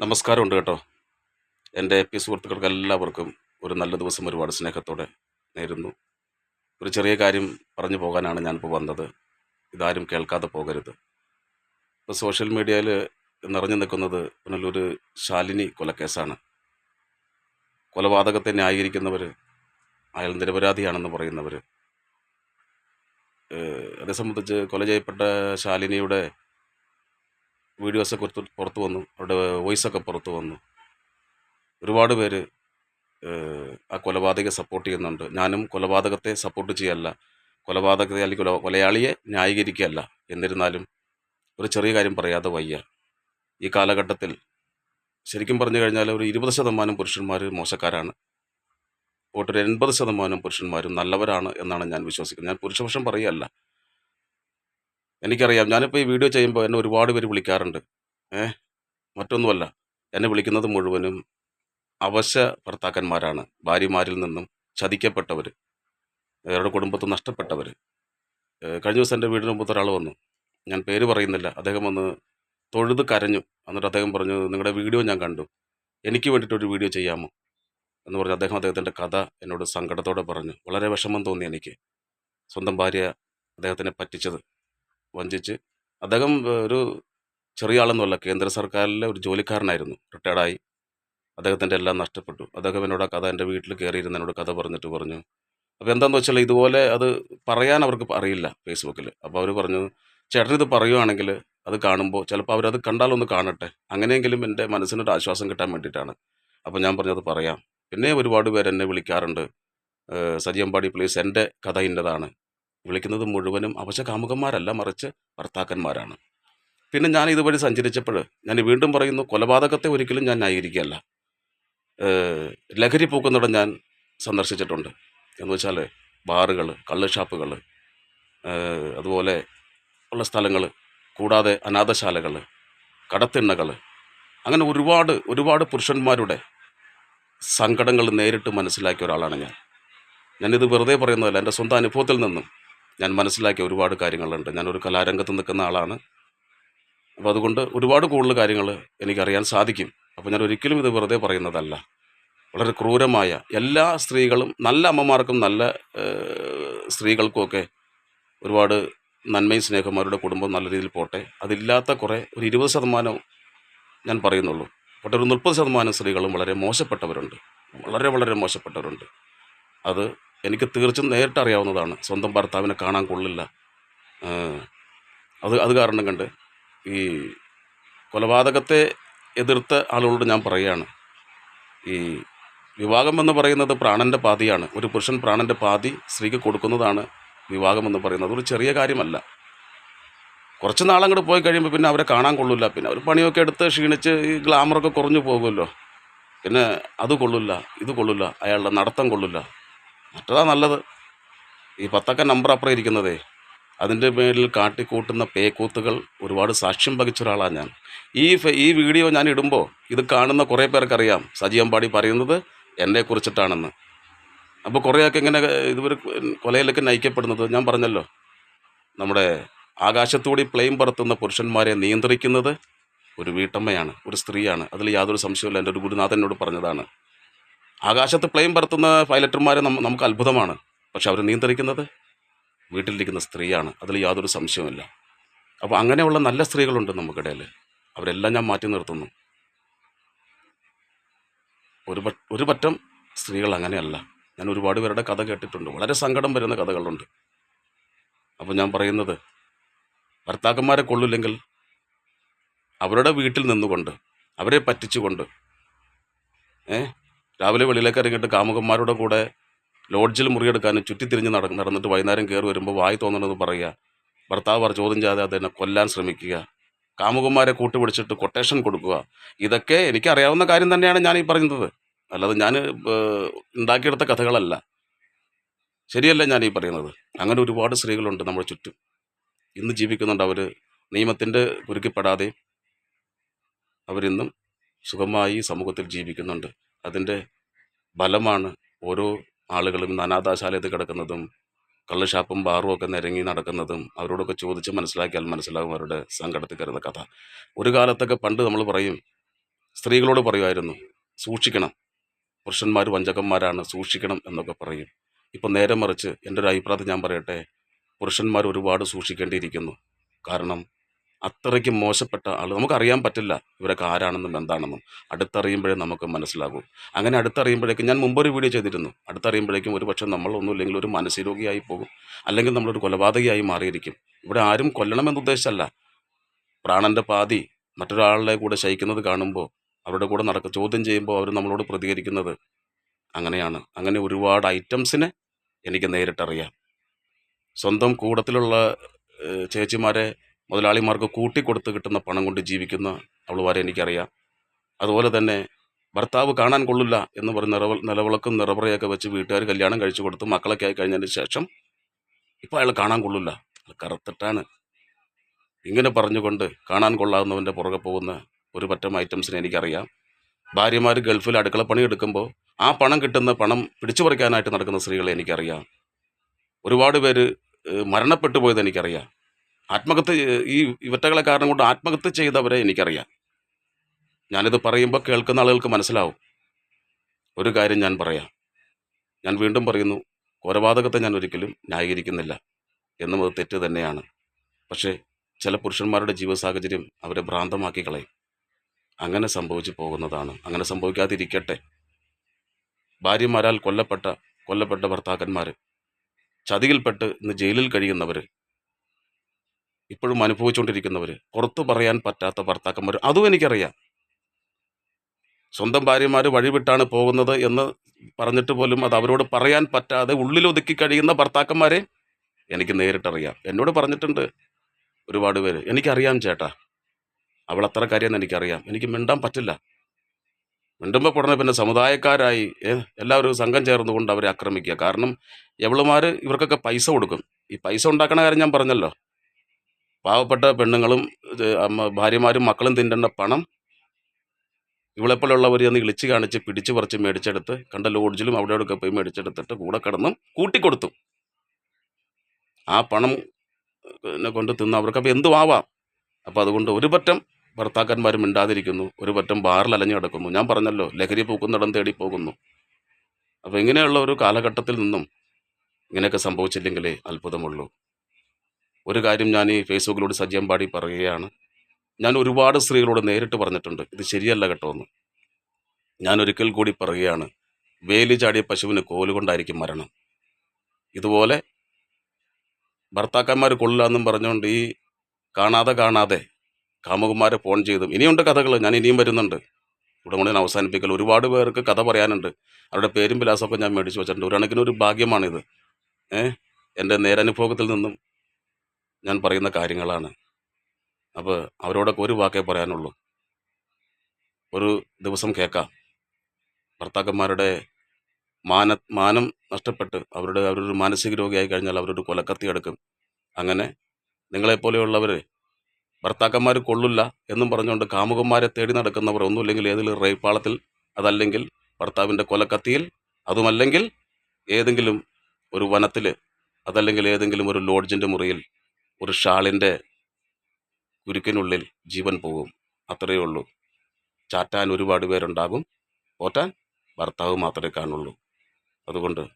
നമസ്കാരമുണ്ട് കേട്ടോ. എന്റെ പി സുഹൃത്തുക്കൾക്ക് എല്ലാവർക്കും ഒരു നല്ല ദിവസം ഒരുപാട് സ്നേഹത്തോടെ നേരുന്നു. ഒരു ചെറിയ കാര്യം പറഞ്ഞു പോകാനാണ് ഞാനിപ്പോൾ വന്നത്. ഇതാരും കേൾക്കാതെ പോകരുത്. ഇപ്പോൾ സോഷ്യൽ മീഡിയയിൽ നിറഞ്ഞു നിൽക്കുന്നത് പുനലൂർ ശാലിനി കൊലക്കേസാണ്. കൊലപാതകത്തെ ന്യായീകരിക്കുന്നവർ അയാൾ നിരപരാധിയാണെന്ന് പറയുന്നവർ. അതേ സംബന്ധിച്ച് കൊല ചെയ്യപ്പെട്ട ശാലിനിയുടെ വീഡിയോസൊക്കെ പുറത്ത് പുറത്ത് വന്നു. അവരുടെ വോയിസൊക്കെ പുറത്ത് വന്നു. ഒരുപാട് പേര് ആ കൊലപാതകയെ സപ്പോർട്ട് ചെയ്യുന്നുണ്ട്. ഞാനും കൊലപാതകത്തെ സപ്പോർട്ട് ചെയ്യല്ല. കൊലപാതകത്തെ അല്ലെങ്കിൽ കൊല കൊലയാളിയെ ന്യായീകരിക്കുകയല്ല. എന്നിരുന്നാലും ഒരു ചെറിയ കാര്യം പറയാതെ വയ്യ. ഈ കാലഘട്ടത്തിൽ ശരിക്കും പറഞ്ഞു കഴിഞ്ഞാൽ ഒരു ഇരുപത് ശതമാനം പുരുഷന്മാർ മോശക്കാരാണ്. ഒട്ടൊരു എൺപത് ശതമാനം പുരുഷന്മാരും നല്ലവരാണ് എന്നാണ് ഞാൻ വിശ്വസിക്കുന്നത്. ഞാൻ പുരുഷപക്ഷം പറയുകയല്ല. എനിക്കറിയാം. ഞാനിപ്പോൾ ഈ വീഡിയോ ചെയ്യുമ്പോൾ എന്നെ ഒരുപാട് പേര് വിളിക്കാറുണ്ട്. ഏ? മറ്റൊന്നുമല്ല. എന്നെ വിളിക്കുന്നത് മുഴുവനും അവശ ഭർത്താക്കന്മാരാണ്. ഭാര്യമാരിൽ നിന്നും ചതിക്കപ്പെട്ടവർ അവരുടെ കുടുംബത്തിൽ നഷ്ടപ്പെട്ടവർ കഴിഞ്ഞ ദിവസം എന്റെ വീടിന് മുമ്പത്തെ ഒരാൾ വന്നു. ഞാൻ പേര് പറയുന്നില്ല. അദ്ദേഹം വന്ന് തൊഴുത് കരഞ്ഞു. എന്നിട്ട് അദ്ദേഹം പറഞ്ഞു നിങ്ങളുടെ വീഡിയോ ഞാൻ കണ്ടു. എനിക്ക് വേണ്ടിയിട്ടൊരു വീഡിയോ ചെയ്യാമോ? എന്ന് പറഞ്ഞ് അദ്ദേഹം അദ്ദേഹത്തിന്റെ കഥ എന്നോട് സങ്കടത്തോടെ പറഞ്ഞു. വളരെ വിഷമം തോന്നി എനിക്ക്. സ്വന്തം ഭാര്യ അദ്ദേഹത്തിനെ പറ്റിച്ചത്. വഞ്ചിച്ച്. അദ്ദേഹം ഒരു ചെറിയ ആളൊന്നുമല്ല. കേന്ദ്ര സർക്കാരിലെ ഒരു ജോലിക്കാരനായിരുന്നു. റിട്ടയർഡായി. അദ്ദേഹത്തിന്റെ എല്ലാം നഷ്ടപ്പെട്ടു. അദ്ദേഹം എന്നോട് ആ കഥ എന്റെ വീട്ടിൽ കയറിയിരുന്ന എന്നോട് കഥ പറഞ്ഞിട്ട് പറഞ്ഞു. അപ്പോൾ എന്താണെന്ന് വെച്ചാൽ ഇതുപോലെ അത് പറയാൻ അവർക്ക് അറിയില്ല ഫേസ്ബുക്കിൽ. അപ്പോൾ അവർ പറഞ്ഞു ചേട്ടൻ ഇത് പറയുവാണെങ്കിൽ അത് കാണുമ്പോൾ ചിലപ്പോൾ അവരത് കണ്ടാലൊന്ന് കാണട്ടെ. അങ്ങനെയെങ്കിലും എന്റെ മനസ്സിനൊരു ആശ്വാസം കിട്ടാൻ വേണ്ടിയിട്ടാണ്. അപ്പോൾ ഞാൻ പറഞ്ഞത് പറയാം. പിന്നെ ഒരുപാട് പേര് എന്നെ വിളിക്കാറുണ്ട്. സജി സജിയമ്പാടി പ്ലീസ് എന്റെ കഥ ഇന്നതാണ്. വിളിക്കുന്നത് മുഴുവനും അവശകാമുകന്മാരല്ല മറിച്ച് ഭർത്താക്കന്മാരാണ്. പിന്നെ ഞാൻ ഇതുവഴി സഞ്ചരിച്ചപ്പോൾ ഞാൻ വീണ്ടും പറയുന്നു കൊലപാതകത്തെ ഒരിക്കലും ഞാൻ ന്യായീകരിക്കുകയല്ല. ലഹരി പൂക്കുന്നിടം ഞാൻ സന്ദർശിച്ചിട്ടുണ്ട്. എന്ന് വെച്ചാൽ ബാറുകൾ കള്ള് ഷാപ്പുകൾ അതുപോലെ ഉള്ള സ്ഥലങ്ങൾ കൂടാതെ അനാഥശാലകൾ കടത്തിണ്ണകൾ അങ്ങനെ ഒരുപാട് ഒരുപാട് പുരുഷന്മാരുടെ സങ്കടങ്ങൾ നേരിട്ട് മനസ്സിലാക്കിയ ഒരാളാണ് ഞാൻ. ഞാനിത് വെറുതെ പറയുന്നതല്ല എന്റെ സ്വന്തം അനുഭവത്തിൽ നിന്നും ഞാൻ മനസ്സിലാക്കിയ ഒരുപാട് കാര്യങ്ങളുണ്ട്. ഞാനൊരു കലാരംഗത്ത് നിൽക്കുന്ന ആളാണ്. അപ്പോൾ അതുകൊണ്ട് ഒരുപാട് കൂടുതൽ കാര്യങ്ങൾ എനിക്കറിയാൻ സാധിക്കും. അപ്പോൾ ഞാൻ ഒരിക്കലും ഇത് വെറുതെ പറയുന്നതല്ല. വളരെ ക്രൂരമായ എല്ലാ സ്ത്രീകളും നല്ല അമ്മമാർക്കും നല്ല സ്ത്രീകൾക്കുമൊക്കെ ഒരുപാട് നന്മയും സ്നേഹം അവരുടെ കുടുംബം നല്ല രീതിയിൽ പോട്ടെ. അതില്ലാത്ത കുറേ ഒരു ഇരുപത് ശതമാനം ഞാൻ പറയുന്നുള്ളൂ. പക്ഷേ ഒരു മുപ്പത് ശതമാനം സ്ത്രീകളും വളരെ മോശപ്പെട്ടവരുണ്ട്. വളരെ വളരെ മോശപ്പെട്ടവരുണ്ട്. അത് എനിക്ക് തീർച്ചും നേരിട്ട് അറിയാവുന്നതാണ്. സ്വന്തം ഭർത്താവിനെ കാണാൻ കൊള്ളില്ല. അത് അത് കാരണം കണ്ട് ഈ കൊലപാതകത്തെ എതിർത്ത ആളുകളോട് ഞാൻ പറയുകയാണ്. ഈ വിവാഹം എന്ന് പറയുന്നത് പ്രാണന്റെ പാതിയാണ്. ഒരു പുരുഷൻ പ്രാണന്റെ പാതി സ്ത്രീക്ക് കൊടുക്കുന്നതാണ് വിവാഹം എന്ന് പറയുന്നത്. ഒരു ചെറിയ കാര്യമല്ല. കുറച്ച് നാളങ്ങോട്ട് പോയി കഴിയുമ്പോൾ പിന്നെ അവരെ കാണാൻ കൊള്ളില്ല. പിന്നെ അവർ പണിയൊക്കെ എടുത്ത് ക്ഷീണിച്ച് ഈ ഗ്ലാമറൊക്കെ കുറഞ്ഞു പോകുമല്ലോ. പിന്നെ അത് കൊള്ളില്ല ഇത് കൊള്ളില്ല അയാളുടെ നടത്തം കൊള്ളില്ല. മറ്റതാ നല്ലത്. ഈ പത്തക്ക നമ്പർ അപ്പുറം ഇരിക്കുന്നതേ. അതിന്റെ പേരിൽ കാട്ടിക്കൂട്ടുന്ന പേക്കൂത്തുകൾ ഒരുപാട് സാക്ഷ്യം വഹിച്ച ഒരാളാണ് ഞാൻ. ഈ ഈ വീഡിയോ ഞാൻ ഇടുമ്പോൾ ഇത് കാണുന്ന കുറേ പേർക്കറിയാം. സജിയമ്പാടി പറയുന്നത് എന്നെ കുറിച്ചിട്ടാണെന്ന്. അപ്പോൾ കുറേയൊക്കെ ഇങ്ങനെ ഇതുവരെ കൊലയിലൊക്കെ നയിക്കപ്പെടുന്നത് ഞാൻ പറഞ്ഞല്ലോ. നമ്മുടെ ആകാശത്തൂടി പ്ലെയിൻ പറത്തുന്ന പുരുഷന്മാരെ നിയന്ത്രിക്കുന്നത് ഒരു വീട്ടമ്മയാണ് ഒരു സ്ത്രീയാണ്. അതിൽ യാതൊരു സംശയമില്ല എന്റെ ഒരു ഗുരുനാഥനോട് പറഞ്ഞതാണ്. ആകാശത്ത് പ്ലെയിൻ പറത്തുന്ന പൈലറ്റർമാരെ നമുക്ക് അത്ഭുതമാണ്. പക്ഷെ അവർ നിയന്ത്രിക്കുന്നത് വീട്ടിലിരിക്കുന്ന സ്ത്രീയാണ്. അതിൽ യാതൊരു സംശയവുമില്ല. അപ്പോൾ അങ്ങനെയുള്ള നല്ല സ്ത്രീകളുണ്ട് നമുക്കിടയിൽ അവരെല്ലാം ഞാൻ മാറ്റി നിർത്തുന്നു. ഒരു ഒരു പറ്റം സ്ത്രീകൾ അങ്ങനെയല്ല. ഞാൻ ഒരുപാട് പേരുടെ കഥ കേട്ടിട്ടുണ്ട്. വളരെ സങ്കടം വരുന്ന കഥകളുണ്ട്. അപ്പോൾ ഞാൻ പറയുന്നത് ഭർത്താക്കന്മാരെ കൊള്ളില്ലെങ്കിൽ അവരുടെ വീട്ടിൽ നിന്നുകൊണ്ട് അവരെ പറ്റിച്ചുകൊണ്ട് ഏ രാവിലെ വെളിയിലേക്ക് ഇറങ്ങിയിട്ട് കാമുകന്മാരുടെ കൂടെ ലോഡ്ജിൽ മുറിയെടുക്കാനും ചുറ്റിത്തിരിഞ്ഞ് നട നടന്നിട്ട് വൈകുന്നേരം കയറി വരുമ്പോൾ വായി തോന്നണമെന്ന് പറയുക. ഭർത്താവ് ചോദ്യം ചെയ്യാതെ അതിനെ കൊല്ലാൻ ശ്രമിക്കുക. കാമുകന്മാരെ കൂട്ടുപിടിച്ചിട്ട് കൊട്ടേഷൻ കൊടുക്കുക. ഇതൊക്കെ എനിക്കറിയാവുന്ന കാര്യം തന്നെയാണ് ഞാൻ ഈ പറയുന്നത്. അല്ലാതെ ഞാൻ ഉണ്ടാക്കിയെടുത്ത കഥകളല്ല. ശരിയല്ല ഞാൻ ഈ പറയുന്നത്? അങ്ങനെ ഒരുപാട് സ്ത്രീകളുണ്ട് നമ്മുടെ ചുറ്റും. ഇന്ന് ജീവിക്കുന്നുണ്ട് അവർ നിയമത്തിന്റെ കുരുക്കിപ്പെടാതെ അവരിന്നും സുഖമായി സമൂഹത്തിൽ ജീവിക്കുന്നുണ്ട്. അതിന്റെ ഫലമാണ് ഓരോ ആളുകളും അനാഥാശാലയത്തിൽ കിടക്കുന്നതും കള്ളുഷാപ്പും ബാറും ഒക്കെ നിരങ്ങി നടക്കുന്നതും അവരോടൊക്കെ ചോദിച്ച് മനസ്സിലാക്കിയാൽ മനസ്സിലാകും അവരുടെ സങ്കടത്തിൽ കഥ. ഒരു കാലത്തൊക്കെ പണ്ട് നമ്മൾ പറയും സ്ത്രീകളോട് പറയുമായിരുന്നു സൂക്ഷിക്കണം. പുരുഷന്മാർ വഞ്ചകന്മാരാണ് സൂക്ഷിക്കണം എന്നൊക്കെ പറയും. ഇപ്പം നേരെ മറിച്ച് എന്റെ ഒരു അഭിപ്രായത്തിൽ ഞാൻ പറയട്ടെ പുരുഷന്മാർ ഒരുപാട് സൂക്ഷിക്കേണ്ടിയിരിക്കുന്നു. കാരണം അത്രയ്ക്ക് മോശപ്പെട്ട ആൾ നമുക്കറിയാൻ പറ്റില്ല ഇവരൊക്കെ ആരാണെന്നും എന്താണെന്നും. അടുത്തറിയുമ്പോഴേ നമുക്ക് മനസ്സിലാകും. അങ്ങനെ അടുത്തറിയുമ്പോഴേക്കും ഞാൻ മുമ്പൊരു വീഡിയോ ചെയ്തിരുന്നു. അടുത്തറിയുമ്പോഴേക്കും ഒരു പക്ഷേ നമ്മൾ ഒന്നുമില്ലെങ്കിൽ ഒരു മാനസികരോഗിയായി പോകും. അല്ലെങ്കിൽ നമ്മളൊരു കൊലപാതകയായി മാറിയിരിക്കും. ഇവിടെ ആരും കൊല്ലണമെന്ന് ഉദ്ദേശമല്ല. പ്രാണന്റെ പാതി മറ്റൊരാളുടെ കൂടെ ശയിക്കുന്നത് കാണുമ്പോൾ അവരുടെ കൂടെ നടക്ക ചോദ്യം ചെയ്യുമ്പോൾ അവർ നമ്മളോട് പ്രതികരിക്കുന്നത് അങ്ങനെയാണ്. അങ്ങനെ ഒരുപാട് ഐറ്റംസിനെ എനിക്ക് നേരിട്ടറിയാം. സ്വന്തം കൂടത്തിലുള്ള ചേച്ചിമാരെ മുതലാളിമാർക്ക് കൂട്ടിക്കൊടുത്ത് കിട്ടുന്ന പണം കൊണ്ട് ജീവിക്കുന്ന അവളുമാരെ എനിക്കറിയാം. അതുപോലെ തന്നെ ഭർത്താവ് കാണാൻ കൊള്ളില്ല എന്ന് പറഞ്ഞ് നിറവ നിലവിളക്കും നിറപറയൊക്കെ വെച്ച് വീട്ടുകാർ കല്യാണം കഴിച്ചു കൊടുത്ത് മക്കളൊക്കെ ആയി കഴിഞ്ഞതിന് ശേഷം ഇപ്പോൾ അയാൾ കാണാൻ കൊള്ളില്ല. അയാൾ കറുത്തിട്ടാണ്. ഇങ്ങനെ പറഞ്ഞുകൊണ്ട് കാണാൻ കൊള്ളാവുന്നവന്റെ പുറകെ പോകുന്ന ഒരു പറ്റം ഐറ്റംസിനെ എനിക്കറിയാം. ഭാര്യമാർ ഗൾഫിൽ അടുക്കള പണി എടുക്കുമ്പോൾ ആ പണം കിട്ടുന്ന പണം പിടിച്ചു പറിക്കാനായിട്ട് നടക്കുന്ന സ്ത്രീകളെ എനിക്കറിയാം. ഒരുപാട് പേര് മരണപ്പെട്ടു പോയത് എനിക്കറിയാം. ആത്മഹത്യ ഈ ഇവറ്റകളെ കാരണം കൊണ്ട് ആത്മഹത്യ ചെയ്തവരെ എനിക്കറിയാം. ഞാനിത് പറയുമ്പോൾ കേൾക്കുന്ന ആളുകൾക്ക് മനസ്സിലാവും. ഒരു കാര്യം ഞാൻ പറയാം. ഞാൻ വീണ്ടും പറയുന്നു കൊലപാതകത്തെ ഞാൻ ഒരിക്കലും ന്യായീകരിക്കുന്നില്ല എന്നും അത് തെറ്റ് തന്നെയാണ്. പക്ഷേ ചില പുരുഷന്മാരുടെ ജീവ സാഹചര്യം അവരെ ഭ്രാന്തമാക്കി കളയും. അങ്ങനെ സംഭവിച്ചു പോകുന്നതാണ്. അങ്ങനെ സംഭവിക്കാതിരിക്കട്ടെ. ഭാര്യമാരാൽ കൊല്ലപ്പെട്ട കൊല്ലപ്പെട്ട ഭർത്താക്കന്മാർ ചതിയിൽപ്പെട്ട് ഇന്ന് ജയിലിൽ കഴിയുന്നവർ ഇപ്പോഴും അനുഭവിച്ചുകൊണ്ടിരിക്കുന്നവർ പുറത്തു പറയാൻ പറ്റാത്ത ഭർത്താക്കന്മാർ അതും എനിക്കറിയാം. സ്വന്തം ഭാര്യമാർ വഴിവിട്ടാണ് പോകുന്നത് എന്ന് പറഞ്ഞിട്ട് പോലും അത് അവരോട് പറയാൻ പറ്റാതെ ഉള്ളിൽ ഒതുക്കി കഴിയുന്ന ഭർത്താക്കന്മാരെ എനിക്ക് നേരിട്ടറിയാം. എന്നോട് പറഞ്ഞിട്ടുണ്ട് ഒരുപാട് പേര്. എനിക്കറിയാം ചേട്ടാ. അവൾ അത്ര കാര്യമെന്ന് എനിക്കറിയാം. എനിക്ക് മിണ്ടാൻ പറ്റില്ല. മിണ്ടുമ്പോൾ ഉടനെ പിന്നെ സമുദായക്കാരായി എല്ലാവരും സംഘം ചേർന്നുകൊണ്ട് അവരെ ആക്രമിക്കുക. കാരണം എവളുമാർ ഇവർക്കൊക്കെ പൈസ കൊടുക്കും. ഈ പൈസ ഉണ്ടാക്കണ കാര്യം ഞാൻ പറഞ്ഞല്ലോ. പാവപ്പെട്ട പെണ്ണുങ്ങളും ഭാര്യമാരും മക്കളും തിന്നേണ്ട പണം ഇവളെപ്പോലുള്ളവർ എന്ന് ഇളിച്ച് കാണിച്ച് പിടിച്ചു പറിച്ച് മേടിച്ചെടുത്ത് കണ്ട ലോഡ്ജിലും അവിടെ അവിടെയൊക്കെ പോയി മേടിച്ചെടുത്തിട്ട് കൂടെ കിടന്നും കൂട്ടിക്കൊടുത്തു. ആ പണം കൊണ്ട് തിന്ന് അവർക്ക് അപ്പോൾ എന്തും ആവാം അപ്പോൾ അതുകൊണ്ട് ഒരു പറ്റം ഭർത്താക്കന്മാരും മിണ്ടാതിരിക്കുന്നു. ഒരു പറ്റം ബാറിൽ അലഞ്ഞു കിടക്കുന്നു. ഞാൻ പറഞ്ഞല്ലോ ലഹരി പൂക്കുന്നിടം തേടി പോകുന്നു. അപ്പോൾ ഇങ്ങനെയുള്ള ഒരു കാലഘട്ടത്തിൽ നിന്നും ഇങ്ങനെയൊക്കെ സംഭവിച്ചില്ലെങ്കിലേ അത്ഭുതമുള്ളൂ. ഒരു കാര്യം ഞാൻ ഈ ഫേസ്ബുക്കിലൂടെ സജ്ജം പാടി പറയുകയാണ്. ഞാൻ ഒരുപാട് സ്ത്രീകളോട് നേരിട്ട് പറഞ്ഞിട്ടുണ്ട് ഇത് ശരിയല്ല കേട്ടോ എന്ന്. ഞാൻ ഒരിക്കൽ കൂടി പറയുകയാണ് വേലി ചാടിയ പശുവിന് കോലുകൊണ്ടായിരിക്കും മരണം. ഇതുപോലെ ഭർത്താക്കന്മാർ കൊള്ളില്ലാന്നും പറഞ്ഞുകൊണ്ട് ഈ കാണാതെ കാണാതെ കാമുകുമാരെ ഫോൺ ചെയ്തും ഇനിയുണ്ട് കഥകൾ ഞാൻ ഇനിയും വരുന്നുണ്ട്. ഇവിടെ കൊണ്ട് ഞാൻ അവസാനിപ്പിക്കൽ ഒരുപാട് പേർക്ക് കഥ പറയാനുണ്ട്. അവരുടെ പേരും വിലാസമൊക്കെ ഞാൻ മേടിച്ച് വെച്ചിട്ടുണ്ട്. ഒരു കണക്കിനൊരു ഭാഗ്യമാണിത്. ഏഹ് എന്റെ നേരനുഭവത്തിൽ നിന്നും ഞാൻ പറയുന്ന കാര്യങ്ങളാണ്. അപ്പോൾ അവരോടൊക്കെ ഒരു വാക്കേ പറയാനുള്ളൂ. ഒരു ദിവസം കേൾക്കാം. ഭർത്താക്കന്മാരുടെ മാന മാനം നഷ്ടപ്പെട്ട് അവരുടെ അവരൊരു മാനസിക രോഗിയായി കഴിഞ്ഞാൽ അവരൊരു കൊലക്കത്തി എടുക്കും. അങ്ങനെ നിങ്ങളെപ്പോലെയുള്ളവർ ഭർത്താക്കന്മാർ കൊള്ളില്ല എന്നും പറഞ്ഞുകൊണ്ട് കാമുകന്മാരെ തേടി നടക്കുന്നവർ ഒന്നുമില്ലെങ്കിൽ ഏതെങ്കിലും റേപ്പാളത്തിൽ അതല്ലെങ്കിൽ ഭർത്താവിന്റെ കൊലക്കത്തിയിൽ അതുമല്ലെങ്കിൽ ഏതെങ്കിലും ഒരു വനത്തിൽ അതല്ലെങ്കിൽ ഏതെങ്കിലും ഒരു ലോഡ്ജിന്റെ മുറിയിൽ ഒരു ഷാളിന്റെ കുരുക്കിനുള്ളിൽ ജീവൻ പോകും. അത്രയേ ഉള്ളൂ. ചാറ്റാൻ ഒരുപാട് പേരുണ്ടാകും. പോറ്റാൻ ഭർത്താവ് മാത്രമേ കാണുള്ളൂ. അതുകൊണ്ട്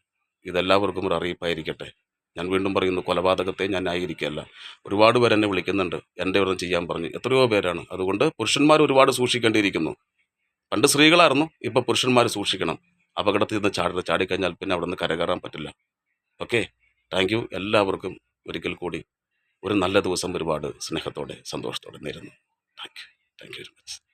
ഇതെല്ലാവർക്കും ഒരു അറിയിപ്പായിരിക്കട്ടെ. ഞാൻ വീണ്ടും പറയുന്നു കൊലപാതകത്തെ ഞാൻ ന്യായീകരിക്കുകയല്ല. ഒരുപാട് പേര് എന്നെ വിളിക്കുന്നുണ്ട്. എന്റെ ഒരെണ്ണം ചെയ്യാൻ പറഞ്ഞു എത്രയോ പേരാണ്. അതുകൊണ്ട് പുരുഷന്മാർ ഒരുപാട് സൂക്ഷിക്കേണ്ടിയിരിക്കുന്നു. പണ്ട് സ്ത്രീകളായിരുന്നു ഇപ്പോൾ പുരുഷന്മാർ സൂക്ഷിക്കണം. അപകടത്തിൽ നിന്ന് ചാടി ചാടിക്കഴിഞ്ഞാൽ പിന്നെ അവിടെ നിന്ന് കരകയറാൻ പറ്റില്ല. ഓക്കെ? താങ്ക് എല്ലാവർക്കും ഒരിക്കൽ കൂടി ഒരു നല്ല ദിവസം ഒരുപാട് സ്നേഹത്തോടെ സന്തോഷത്തോടെ നേരുന്നു. Thank you thank you very much